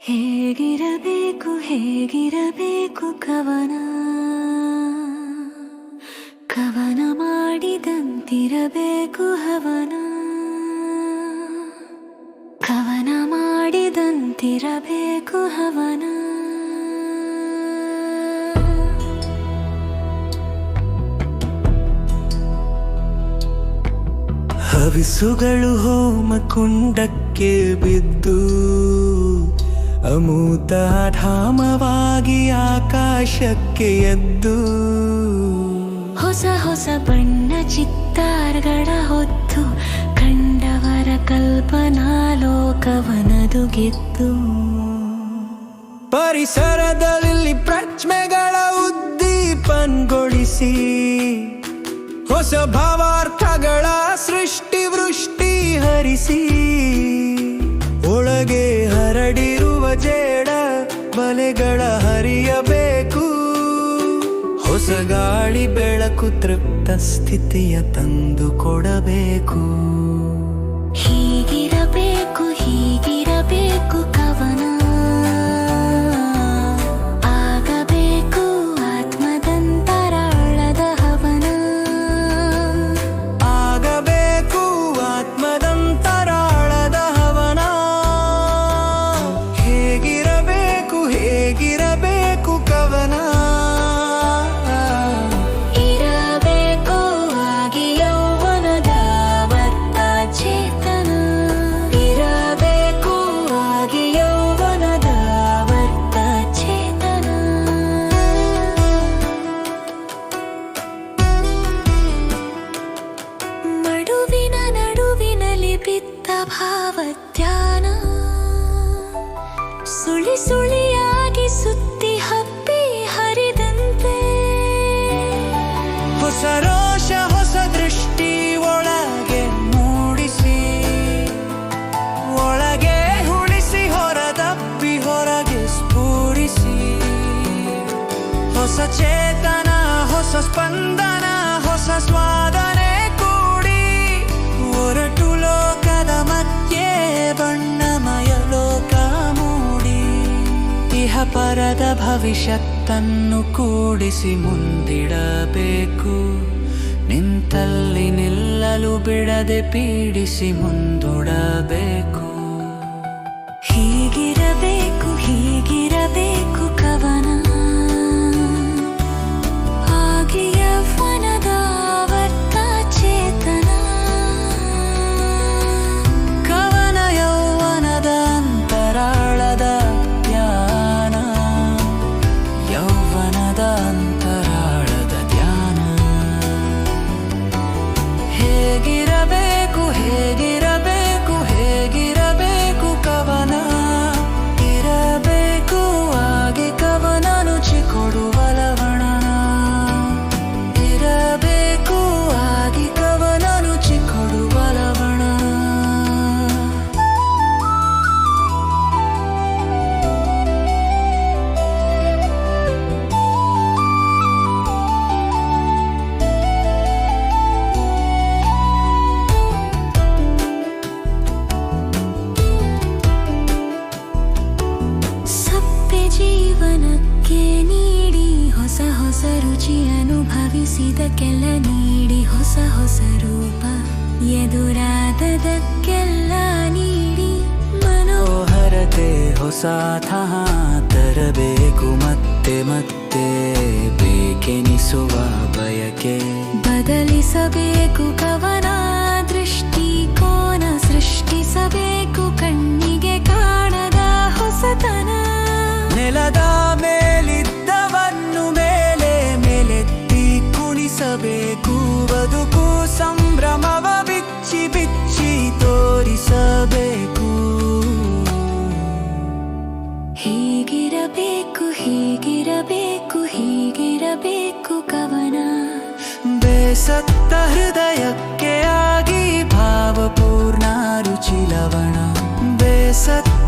ಹೇಗಿರಬೇಕು ಹೇಗಿರಬೇಕು ಕವನ? ಕವನ ಮಾಡಿದಂತಿರಬೇಕು ಹವನ? ಕವನ ಮಾಡಿದಂತಿರಬೇಕು ಹವನ? ಹವಿಸುಗಳು ಹೋಮ ಕುಂಡಕ್ಕೆ ಬಿದ್ದು ಅಮೂತಾಧಾಮವಾಗಿ ಆಕಾಶಕ್ಕೆ ಎದ್ದು ಹೊಸ ಹೊಸ ಬಣ್ಣ ಚಿತ್ತಾರ್ಗಳ ಹೊತ್ತು ಕಂಡವರ ಕಲ್ಪನಾ ಲೋಕವನದು ಗೆದ್ದು. ಪರಿಸರದಲ್ಲಿ ಪ್ರಜ್ಮೆಗಳ ಉದ್ದೀಪನ್ಗೊಳಿಸಿ ಹೊಸ ಭಾವಾರ್ಥಗಳ ಸೃಷ್ಟಿ ವೃಷ್ಟಿ ಹರಿಸಿ ಒಳಗೆ ಬಲೆಗಳ ಹರಿಯಬೇಕು. ಹೊಸ ಗಾಳಿ ಬೆಳಕು ತೃಪ್ತ ಸ್ಥಿತಿಯ ತಂದು ಕೊಡಬೇಕು. ಭಾವಧ್ಯಾನ. ಸುಳಿ ಸುಳಿಯಾಗಿ ಸುತ್ತಿ ಹಬ್ಬಿ ಹರಿದಂತೆ. ಹೊಸ ರೋಷ, ಹೊಸ ದೃಷ್ಟಿ ಒಳಗೆ ಮೂಡಿಸಿ, ಒಳಗೆ ಉಳಿಸಿ ಹೊರದಪ್ಪಿ, ಹೊರಗೆ ಸ್ಫೂರಿಸಿ. ಹೊಸ ಚೇತನ, ಹೊಸ ಸ್ಪಂದನ, ಹೊಸ ಸ್ವಾದನೆ ಪರದ ಭವಿಷ್ಯತ್ತನ್ನು ಕೂಡಿಸಿ ಮುಂದಿಡಬೇಕು. ನಿಂತಲ್ಲಿ ನಿಲ್ಲಲು ಬಿಡದೆ ಪೀಡಿಸಿ ಮುಂದೂಡಬೇಕು. ರುಚಿ ಅನುಭವಿಸಿದ ಕೆಲ ನೀಡಿ ಹೊಸ ಹೊಸ ರೂಪ. ಎದುರಾದದಕ್ಕೆಲ್ಲ ನೀಡಿ ಮನೋಹರತೆ ಹೊಸ ತರಬೇಕು ಮತ್ತೆ ಮತ್ತೆ ಬೇಕೆನಿಸುವ ಬಯಕೆ. ಬದಲಿಸಬೇಕು ಕವನ ದೃಷ್ಟಿಕೋನ ಹೀಗಿರಬೇಕು ಹೀಗಿರಬೇಕು ಹೀಗಿರಬೇಕು ಕವನ. ಬೇಸತ್ತ ಹೃದಯಕ್ಕೆ ಆಗಿ ಭಾವಪೂರ್ಣ ರುಚಿ ಲವಣ. ಬೇಸತ್ತ